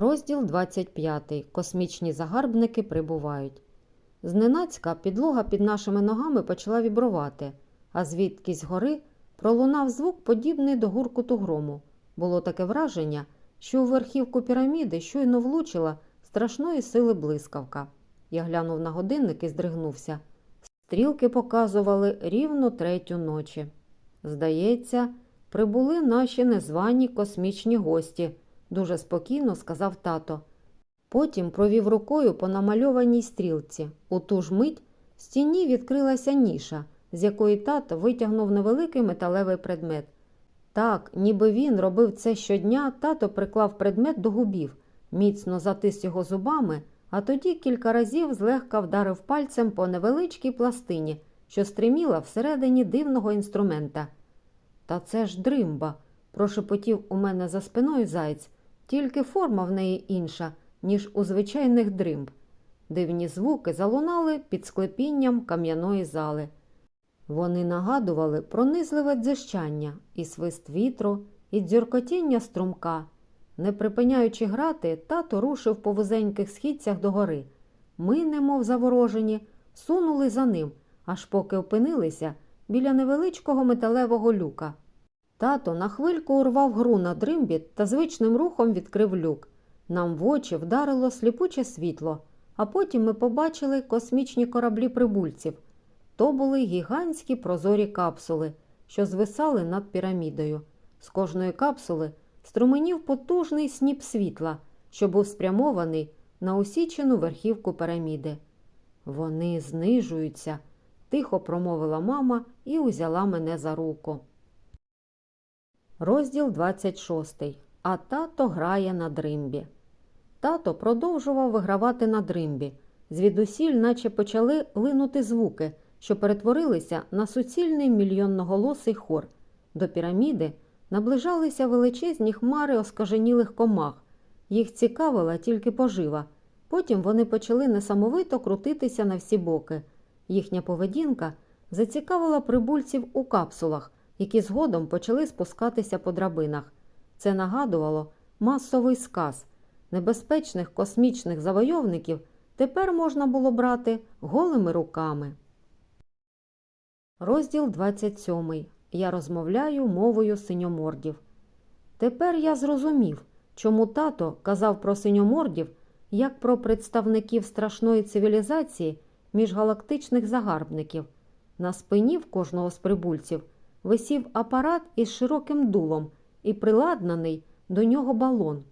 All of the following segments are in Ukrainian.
Розділ 25. Космічні загарбники прибувають. Зненацька підлога під нашими ногами почала вібрувати, а звідкись гори пролунав звук, подібний до гуркуту грому. Було таке враження, що у верхівку піраміди щойно влучила страшної сили блискавка. Я глянув на годинник і здригнувся. Стрілки показували рівно третю ночі. Здається, прибули наші незвані космічні гості, дуже спокійно сказав тато. Потім провів рукою по намальованій стрілці. У ту ж мить в стіні відкрилася ніша, з якої тато витягнув невеликий металевий предмет. Так, ніби він робив це щодня, тато приклав предмет до губів, міцно затис його зубами, а тоді кілька разів злегка вдарив пальцем по невеличкій пластині, що стриміла всередині дивного інструмента. Та це ж дримба, прошепотів у мене за спиною заєць, тільки форма в неї інша, ніж у звичайних дримб. Дивні звуки залунали під склепінням кам'яної зали. Вони нагадували пронизливе дзижчання, і свист вітру, і дзюркотіння струмка. Не припиняючи грати, тато рушив по вузеньких східцях догори. Ми, немов заворожені, сунули за ним, аж поки опинилися біля невеличкого металевого люка. Тато на хвильку урвав гру на дримбі та звичним рухом відкрив люк. Нам в очі вдарило сліпуче світло, а потім ми побачили космічні кораблі прибульців. То були гігантські прозорі капсули, що звисали над пірамідою. З кожної капсули струменів потужний сніп світла, що був спрямований на усічену верхівку піраміди. Вони знижуються, тихо промовила мама і узяла мене за руку. Розділ 26. А тато грає на дримбі. Тато продовжував вигравати на дримбі. Звідусіль, наче почали линути звуки, що перетворилися на суцільний мільйонноголосий хор. До піраміди наближалися величезні хмари оскаженілих комах. Їх цікавила тільки пожива. Потім вони почали несамовито крутитися на всі боки. Їхня поведінка зацікавила прибульців у капсулах, які згодом почали спускатися по драбинах. Це нагадувало масовий сказ. Небезпечних космічних завойовників тепер можна було брати голими руками. Розділ 27. Я розмовляю мовою синьомордів. Тепер я зрозумів, чому тато казав про синьомордів як про представників страшної цивілізації міжгалактичних загарбників. На спині в кожного з прибульців висів апарат із широким дулом і приладнаний до нього балон.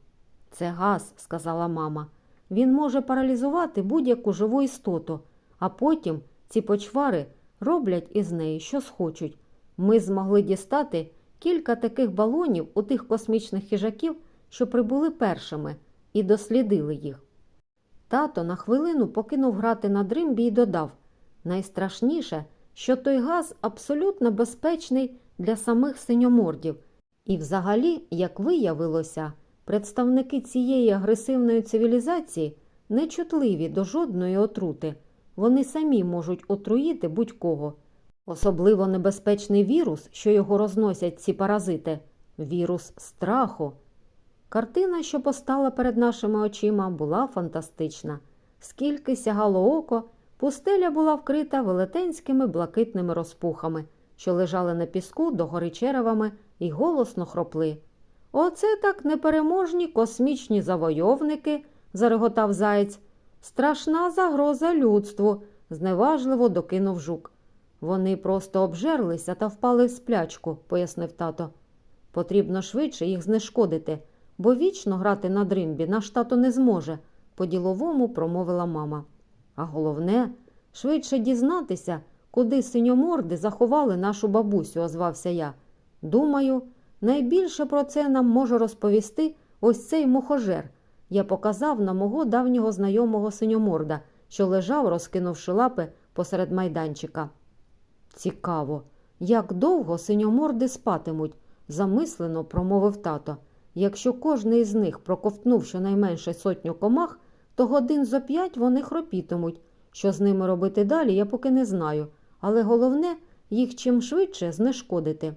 Це газ, сказала мама. Він може паралізувати будь-яку живу істоту, а потім ці почвари роблять із неї, що схочуть. Ми змогли дістати кілька таких балонів у тих космічних хижаків, що прибули першими, і дослідили їх. Тато на хвилину покинув грати на дримбі і додав найстрашніше, що той газ абсолютно безпечний для самих синьомордів. І взагалі, як виявилося, представники цієї агресивної цивілізації нечутливі до жодної отрути. Вони самі можуть отруїти будь-кого. Особливо небезпечний вірус, що його розносять ці паразити вірус страху. Картина, що постала перед нашими очима, була фантастична. Скільки сягало око, пустеля була вкрита велетенськими блакитними розпухами, що лежали на піску догори черевами і голосно хропли. Оце так непереможні космічні завойовники, зареготав заєць. Страшна загроза людству, зневажливо докинув жук. Вони просто обжерлися та впали в сплячку, пояснив тато. Потрібно швидше їх знешкодити, бо вічно грати на дримбі наш тато не зможе, по-діловому промовила мама. А головне, швидше дізнатися, куди синьоморди заховали нашу бабусю, озвався я. Думаю, найбільше про це нам може розповісти ось цей мухожер. Я показав на мого давнього знайомого синьоморда, що лежав, розкинувши лапи посеред майданчика. Цікаво, як довго синьоморди спатимуть, замислено промовив тато. Якщо кожний із них проковтнув щонайменше сотню комах, то годин зо п'ять вони хропітимуть. Що з ними робити далі, я поки не знаю, але головне їх чим швидше знешкодити.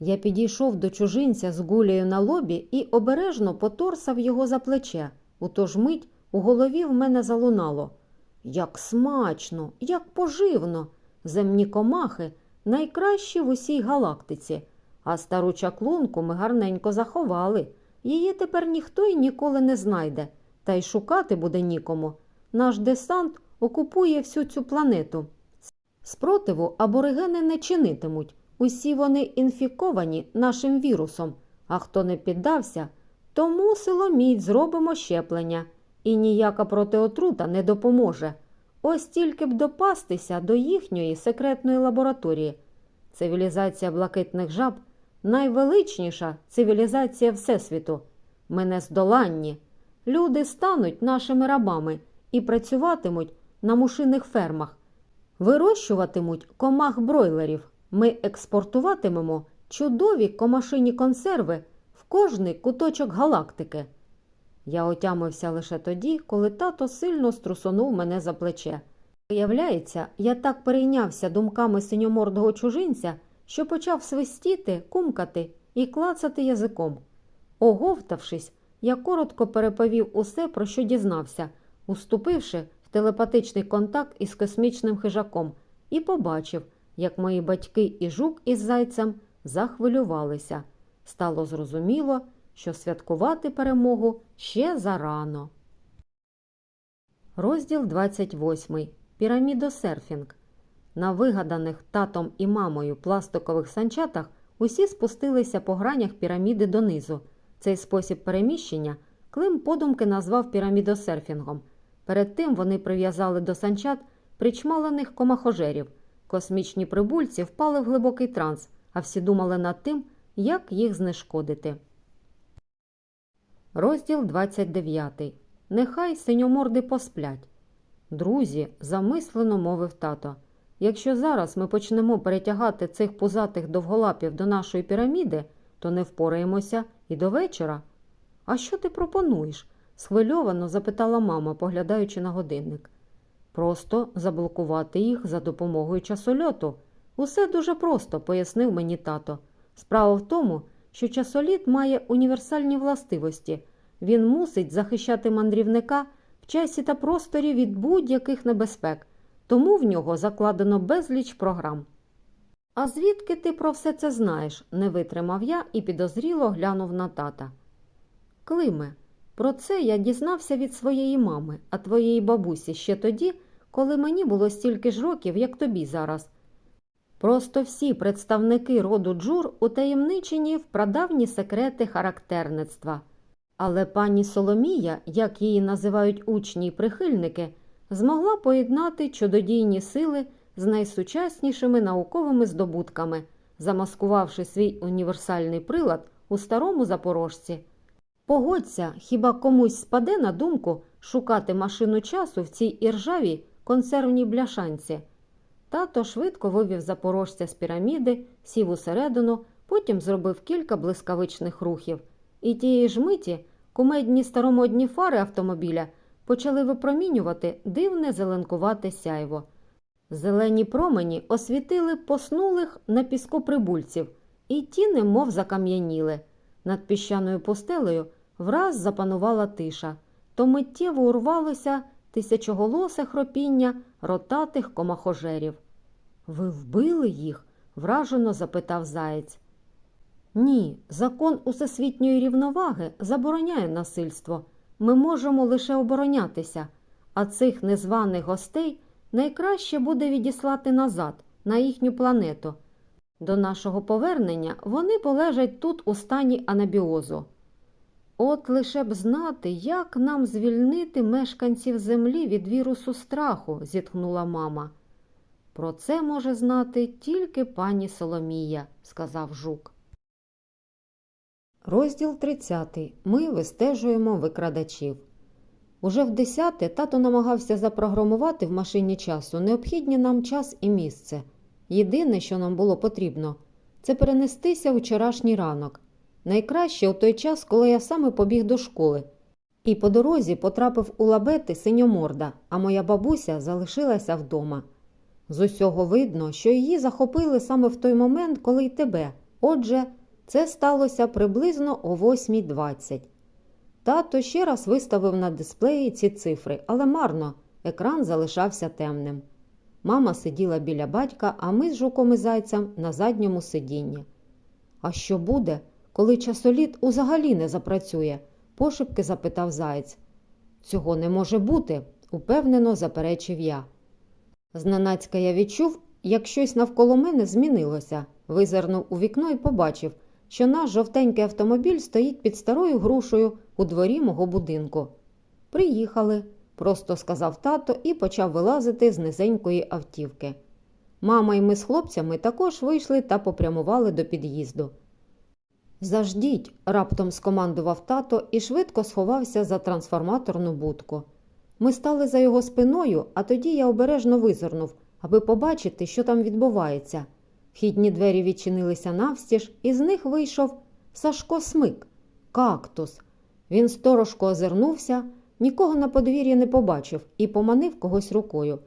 Я підійшов до чужинця з гулею на лобі і обережно поторсав його за плече. У ту ж мить у голові в мене залунало. Як смачно, як поживно! Земні комахи найкращі в усій галактиці, а стару чаклунку ми гарненько заховали. Її тепер ніхто й ніколи не знайде, та й шукати буде нікому. Наш десант окупує всю цю планету. Спротиву аборигени не чинитимуть. Усі вони інфіковані нашим вірусом, а хто не піддався, тому силоміць зробимо щеплення, і ніяка протиотрута не допоможе. Ось тільки б допастися до їхньої секретної лабораторії. Цивілізація блакитних жаб найвеличніша цивілізація Всесвіту. Ми нездоланні. Люди стануть нашими рабами і працюватимуть на мушиних фермах, вирощуватимуть комах бройлерів. Ми експортуватимемо чудові комашині консерви в кожний куточок галактики. Я отямився лише тоді, коли тато сильно струсонув мене за плече. Виявляється, я так перейнявся думками синьомордого чужинця, що почав свистіти, кумкати і клацати язиком. Оговтавшись, я коротко переповів усе, про що дізнався, уступивши в телепатичний контакт із космічним хижаком, і побачив, як мої батьки і жук із зайцем захвилювалися. Стало зрозуміло, що святкувати перемогу ще зарано. Розділ 28. Пірамідосерфінг. На вигаданих татом і мамою пластикових санчатах усі спустилися по гранях піраміди донизу. Цей спосіб переміщення Клим подумки назвав пірамідосерфінгом. Перед тим вони прив'язали до санчат причмалених комахожерів. Космічні прибульці впали в глибокий транс, а всі думали над тим, як їх знешкодити. Розділ 29. Нехай синьоморди посплять. Друзі, замислено мовив тато. Якщо зараз ми почнемо перетягати цих пузатих довголапів до нашої піраміди, то не впораємося і до вечора. А що ти пропонуєш? схвильовано запитала мама, поглядаючи на годинник. Просто заблокувати їх за допомогою часольоту. Усе дуже просто, пояснив мені тато. Справа в тому, що часоліт має універсальні властивості. Він мусить захищати мандрівника в часі та просторі від будь-яких небезпек, тому в нього закладено безліч програм. А звідки ти про все це знаєш? не витримав я і підозріло глянув на тата. Климе, про це я дізнався від своєї мами, а твоєї бабусі ще тоді, коли мені було стільки ж років, як тобі зараз. Просто всі представники роду джур утаємничені в прадавні секрети характерництва. Але пані Соломія, як її називають учні й прихильники, змогла поєднати чудодійні сили з найсучаснішими науковими здобутками, замаскувавши свій універсальний прилад у старому запорожці. Погодься, хіба комусь спаде на думку шукати машину часу в цій іржавій консервній бляшанці. Тато швидко вивів запорожця з піраміди, сів усередину, потім зробив кілька блискавичних рухів. І тієї ж миті кумедні старомодні фари автомобіля почали випромінювати дивне зеленкувате сяйво. Зелені промені освітили поснулих на піску прибульців, і ті немов закам'яніли. Над піщаною постелею враз запанувала тиша, то миттєво урвалося тисячоголосе хропіння ротатих комахожерів. Ви вбили їх? вражено запитав заєць. Ні, закон усесвітньої рівноваги забороняє насильство. Ми можемо лише оборонятися, а цих незваних гостей найкраще буде відіслати назад, на їхню планету. До нашого повернення вони полежать тут у стані анабіозу. От лише б знати, як нам звільнити мешканців землі від вірусу страху, зітхнула мама. Про це може знати тільки пані Соломія, сказав жук. Розділ 30. Ми вистежуємо викрадачів. Уже в десяте тато намагався запрограмувати в машині часу необхідні нам час і місце. Єдине, що нам було потрібно, це перенестися у вчорашній ранок. Найкраще у той час, коли я саме побіг до школи. І по дорозі потрапив у лабети синьоморда, а моя бабуся залишилася вдома. З усього видно, що її захопили саме в той момент, коли й тебе, Отже, це сталося приблизно о 8.20. Тато ще раз виставив на дисплеї ці цифри, але марно, екран залишався темним. Мама сиділа біля батька, а ми з жуком і зайцем на задньому сидінні. А що буде, коли часоліт узагалі не запрацює? пошепки запитав заєць. Цього не може бути, упевнено заперечив я. Зненацька я відчув, як щось навколо мене змінилося, визирнув у вікно і побачив, що наш жовтенький автомобіль стоїть під старою грушею у дворі мого будинку. Приїхали, просто сказав тато і почав вилазити з низенької автівки. Мама і ми з хлопцями також вийшли та попрямували до під'їзду. Заждіть, раптом скомандував тато і швидко сховався за трансформаторну будку. Ми стали за його спиною, а тоді я обережно визирнув, аби побачити, що там відбувається. Вхідні двері відчинилися навстіж, і з них вийшов Сашко Смик, кактус. Він сторожко озирнувся, нікого на подвір'ї не побачив і поманив когось рукою.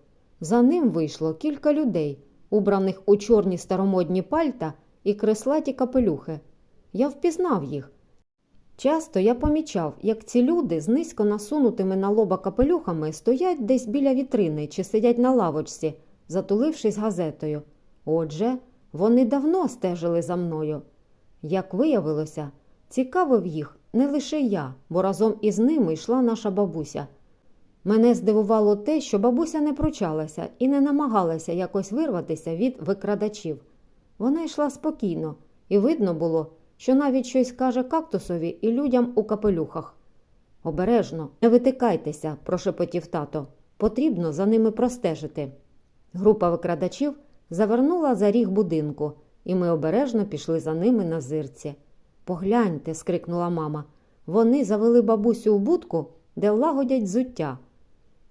За ним вийшло кілька людей, убраних у чорні старомодні пальта і креслаті капелюхи. Я впізнав їх. Часто я помічав, як ці люди з низько насунутими на лоба капелюхами стоять десь біля вітрини чи сидять на лавочці, затулившись газетою. Отже, вони давно стежили за мною. Як виявилося, цікавив їх не лише я, бо разом із ними йшла наша бабуся. Мене здивувало те, що бабуся не пручалася і не намагалася якось вирватися від викрадачів. Вона йшла спокійно, і видно було, що навіть щось каже кактусові і людям у капелюхах. Обережно, не витикайтеся, прошепотів тато. Потрібно за ними простежити. Група викрадачів завернула за ріг будинку, і ми обережно пішли за ними на зирці. Погляньте, скрикнула мама. Вони завели бабусю в будку, де лагодять взуття.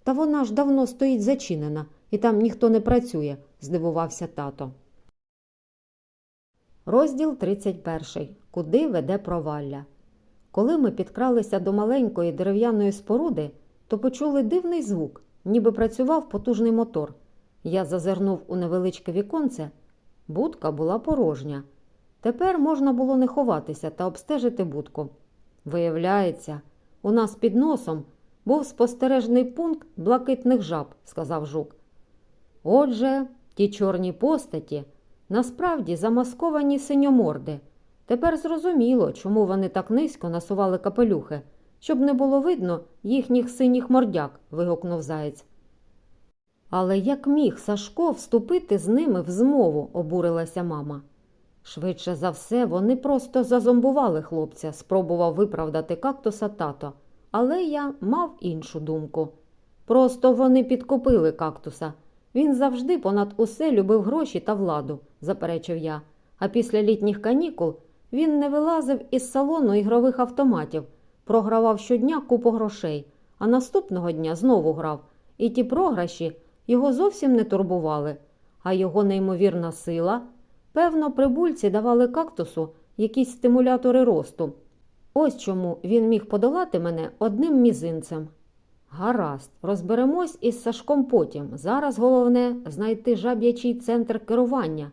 Та вона ж давно стоїть зачинена, і там ніхто не працює, здивувався тато. Розділ 31. Куди веде провалля. Коли ми підкралися до маленької дерев'яної споруди, то почули дивний звук, ніби працював потужний мотор. Я зазирнув у невеличке віконце. Будка була порожня. Тепер можна було не ховатися та обстежити будку. Виявляється, у нас під носом був спостережний пункт блакитних жаб, сказав жук. Отже, ті чорні постаті насправді замасковані синьоморди. Тепер зрозуміло, чому вони так низько насували капелюхи, щоб не було видно їхніх синіх мордяк, вигукнув заєць. Але як міг Сашко вступити з ними в змову, обурилася мама. Швидше за все, вони просто зазомбували хлопця, спробував виправдати кактуса тато, але я мав іншу думку. Просто вони підкупили кактуса. Він завжди понад усе любив гроші та владу, заперечив я. А після літніх канікул він не вилазив із салону ігрових автоматів, програвав щодня купу грошей, а наступного дня знову грав. І ті програші його зовсім не турбували, а його неймовірна сила. Певно, прибульці давали кактусу якісь стимулятори росту. Ось чому він міг подолати мене одним мізинцем. Гаразд, розберемось із Сашком потім. Зараз головне знайти жаб'ячий центр керування.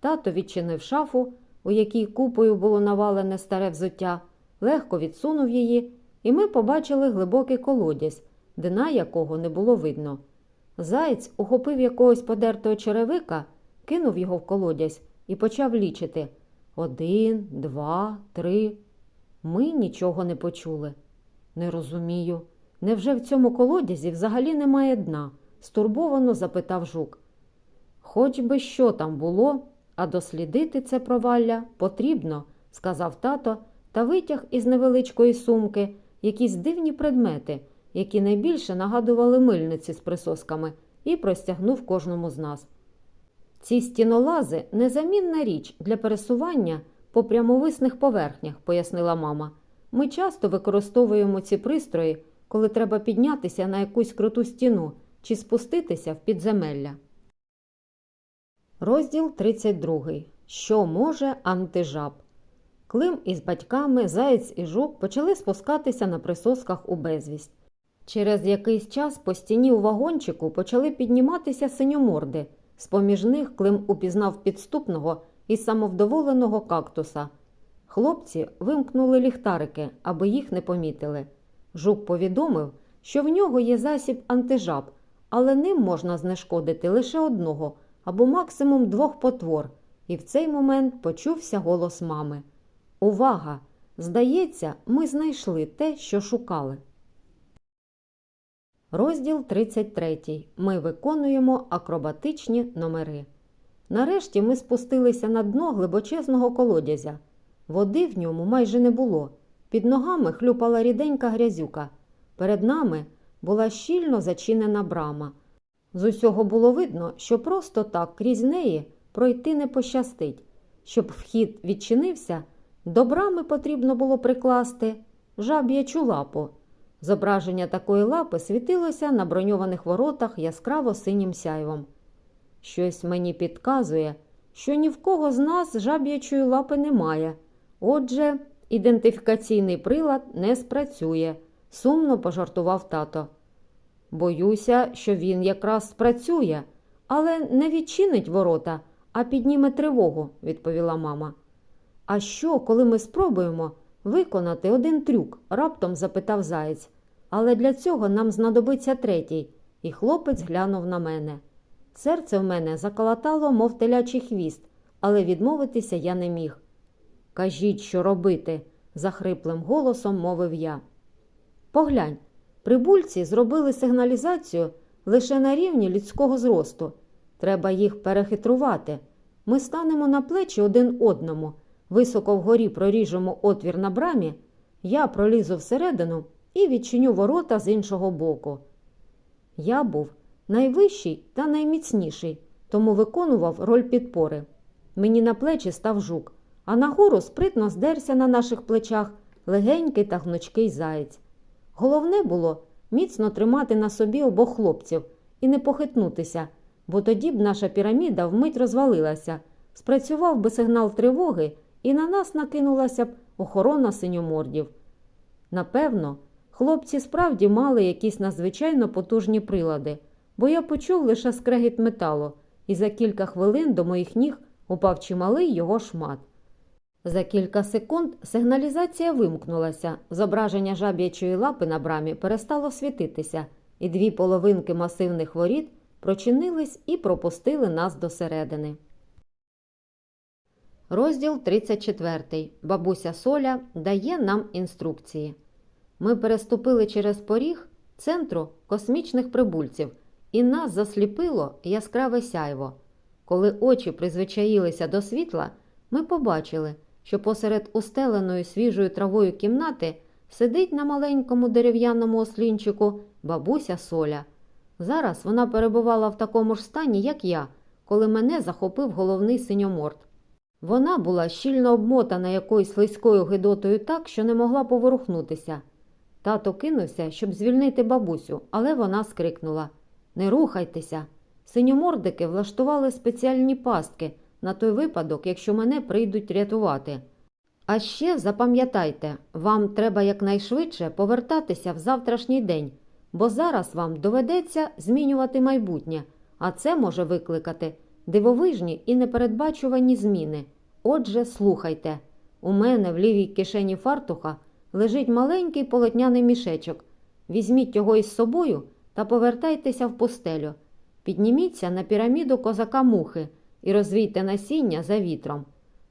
Тато відчинив шафу, у якій купою було навалене старе взуття, легко відсунув її, і ми побачили глибокий колодязь, дна якого не було видно. Заєць ухопив якогось подертого черевика, кинув його в колодязь і почав лічити один, два, три. Ми нічого не почули. Не розумію. Невже в цьому колодязі взагалі немає дна? стурбовано запитав жук. Хоч би що там було, а дослідити це провалля потрібно, сказав тато та витяг із невеличкої сумки якісь дивні предмети, які найбільше нагадували мильниці з присосками, і простягнув кожному з нас. Ці стінолази незамінна річ для пересування по прямовисних поверхнях, пояснила мама. Ми часто використовуємо ці пристрої, коли треба піднятися на якусь круту стіну чи спуститися в підземелля. Розділ 32. Що може антижаб? Клим із батьками, заєць і жук почали спускатися на присосках у безвість. Через якийсь час по стіні у вагончику почали підніматися синьоморди. З поміж них Клим упізнав підступного із самовдоволеного кактуса. Хлопці вимкнули ліхтарики, аби їх не помітили. Жук повідомив, що в нього є засіб антижаб, але ним можна знешкодити лише одного або максимум двох потвор. І в цей момент почувся голос мами. Увага! Здається, ми знайшли те, що шукали. Розділ 33. Ми виконуємо акробатичні номери. Нарешті ми спустилися на дно глибочезного колодязя. Води в ньому майже не було. Під ногами хлюпала ріденька грязюка. Перед нами була щільно зачинена брама. З усього було видно, що просто так крізь неї пройти не пощастить. Щоб вхід відчинився, до брами потрібно було прикласти жаб'ячу лапу. Зображення такої лапи світилося на броньованих воротах яскраво синім сяйвом. Щось мені підказує, що ні в кого з нас жаб'ячої лапи немає. Отже, ідентифікаційний прилад не спрацює, сумно пожартував тато. Боюся, що він якраз спрацює, але не відчинить ворота, а підніме тривогу, відповіла мама. А що, коли ми спробуємо виконати один трюк? раптом запитав заєць. Але для цього нам знадобиться третій, і хлопець глянув на мене. Серце в мене заколотало, мов телячий хвіст, але відмовитися я не міг. Кажіть, що робити, захриплим голосом мовив я. Поглянь, прибульці зробили сигналізацію лише на рівні людського зросту. Треба їх перехитрувати. Ми станемо на плечі один одному, високо вгорі проріжемо отвір на брамі, я пролізу всередину і відчиню ворота з іншого боку. Я був найвищий та найміцніший, тому виконував роль підпори. Мені на плечі став жук, а нагору спритно здерся на наших плечах легенький та гнучкий заєць. Головне було міцно тримати на собі обох хлопців і не похитнутися, бо тоді б наша піраміда вмить розвалилася, спрацював би сигнал тривоги, і на нас накинулася б охорона синьомордів. Напевно, хлопці справді мали якісь надзвичайно потужні прилади, бо я почув лише скрегіт металу, і за кілька хвилин до моїх ніг упав чималий його шмат. За кілька секунд сигналізація вимкнулася, зображення жаб'ячої лапи на брамі перестало світитися, і дві половинки масивних воріт прочинились і пропустили нас досередини. Розділ 34. Бабуся Соля дає нам інструкції. Ми переступили через поріг центру космічних прибульців, і нас засліпило яскраве сяйво. Коли очі призвичаїлися до світла, ми побачили, що посеред устеленої свіжою травою кімнати сидить на маленькому дерев'яному ослінчику бабуся Соля. Зараз вона перебувала в такому ж стані, як я, коли мене захопив головний синьоморд. Вона була щільно обмотана якоюсь слизькою гидотою так, що не могла поворухнутися. Тато кинувся, щоб звільнити бабусю, але вона скрикнула Не рухайтеся. Синьомордики влаштували спеціальні пастки на той випадок, якщо мене прийдуть рятувати. А ще запам'ятайте, вам треба якнайшвидше повертатися в завтрашній день, бо зараз вам доведеться змінювати майбутнє, а це може викликати дивовижні і непередбачувані зміни. Отже, слухайте, у мене в лівій кишені фартуха лежить маленький полотняний мішечок. Візьміть його із собою та повертайтеся в пустелю. Підніміться на піраміду козака мухи і розвійте насіння за вітром.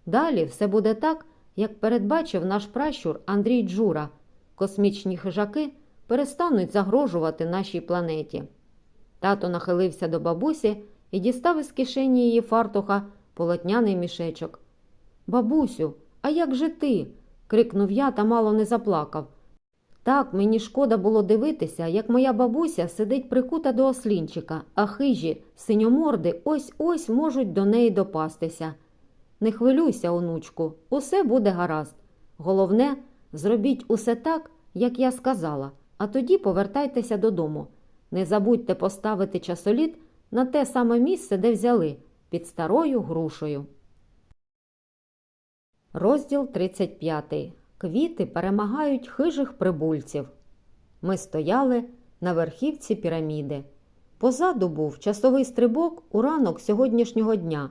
Далі все буде так, як передбачив наш пращур Андрій Джура. Космічні хижаки перестануть загрожувати нашій планеті. Тато нахилився до бабусі і дістав із кишені її фартуха полотняний мішечок. Бабусю, а як же ти? крикнув я та мало не заплакав. Так, мені шкода було дивитися, як моя бабуся сидить прикута до ослінчика, а хижі, синьоморди ось ось можуть до неї допастися. Не хвилюйся, онучку, усе буде гаразд. Головне, зробіть усе так, як я сказала, а тоді повертайтеся додому. Не забудьте поставити часоліт на те саме місце, де взяли, під старою грушею. Розділ 35. Квіти перемагають хижих прибульців. Ми стояли на верхівці піраміди. Позаду був часовий стрибок у ранок сьогоднішнього дня.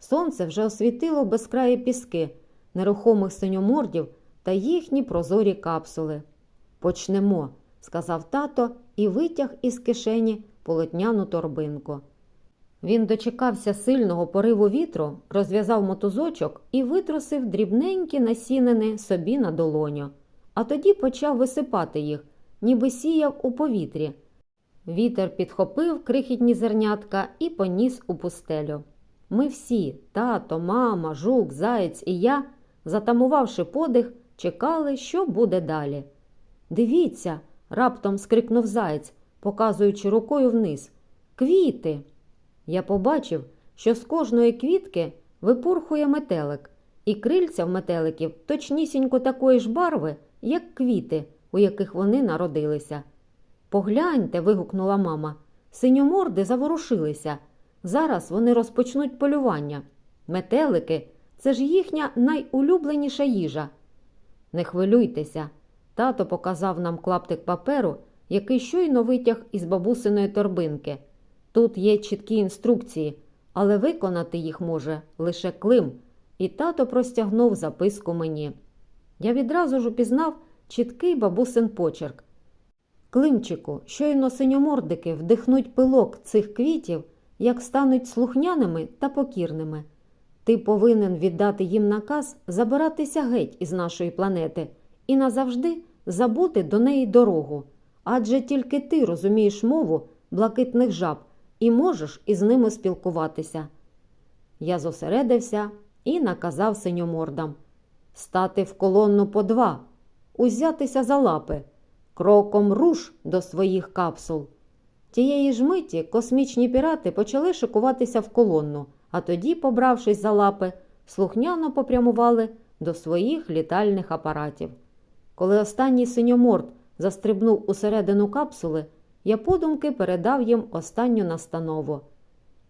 Сонце вже освітило безкраї піски, нерухомих синьомордів та їхні прозорі капсули. Почнемо, сказав тато і витяг із кишені полотняну торбинку. Він дочекався сильного пориву вітру, розв'язав мотузочок і витрусив дрібненькі насінини собі на долоню, а тоді почав висипати їх, ніби сіяв у повітрі. Вітер підхопив крихітні зернятка і поніс у пустелю. Ми всі тато, мама, жук, заєць і я, затамувавши подих, чекали, що буде далі. Дивіться, раптом скрикнув заєць, показуючи рукою вниз. Квіти. Я побачив, що з кожної квітки випурхує метелик, і крильця в метеликів точнісінько такої ж барви, як квіти, у яких вони народилися. Погляньте, вигукнула мама. Синьоморди заворушилися. Зараз вони розпочнуть полювання. Метелики це ж їхня найулюбленіша їжа. Не хвилюйтеся. Тато показав нам клаптик паперу, який щойно витяг із бабусиної торбинки. Тут є чіткі інструкції, але виконати їх може лише Клим, і тато простягнув записку мені. Я відразу ж упізнав чіткий бабусин почерк. Климчику, щойно синьомордики вдихнуть пилок цих квітів, як стануть слухняними та покірними. Ти повинен віддати їм наказ забиратися геть із нашої планети і назавжди забути до неї дорогу. Адже тільки ти розумієш мову блакитних жаб і можеш із ними спілкуватися. Я зосередився і наказав синьомордам стати в колонну по два, узятися за лапи, кроком руш до своїх капсул. Тієї ж миті космічні пірати почали шикуватися в колонну, а тоді, побравшись за лапи, слухняно попрямували до своїх літальних апаратів. Коли останній синьоморд застрибнув усередину капсули, я подумки передав їм останню настанову.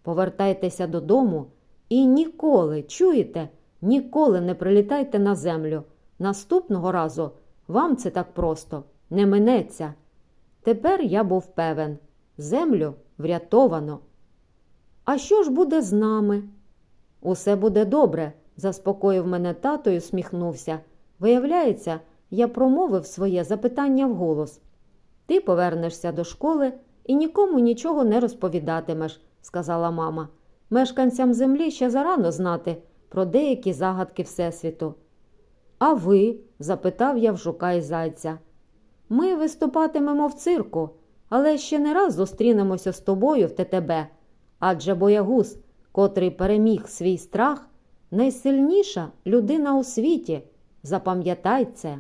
Повертайтеся додому і ніколи, чуєте, ніколи не прилітайте на землю. Наступного разу вам це так просто не минеться. Тепер я був певен землю врятовано. А що ж буде з нами? Усе буде добре, заспокоїв мене тато і усміхнувся. Виявляється, я промовив своє запитання вголос. Ти повернешся до школи і нікому нічого не розповідатимеш, сказала мама. Мешканцям землі ще зарано знати про деякі загадки Всесвіту. А ви? запитав я в жука і зайця. Ми виступатимемо в цирку, але ще не раз зустрінемося з тобою в ТТБ, адже боягуз, котрий переміг свій страх, найсильніша людина у світі. Запам'ятай це.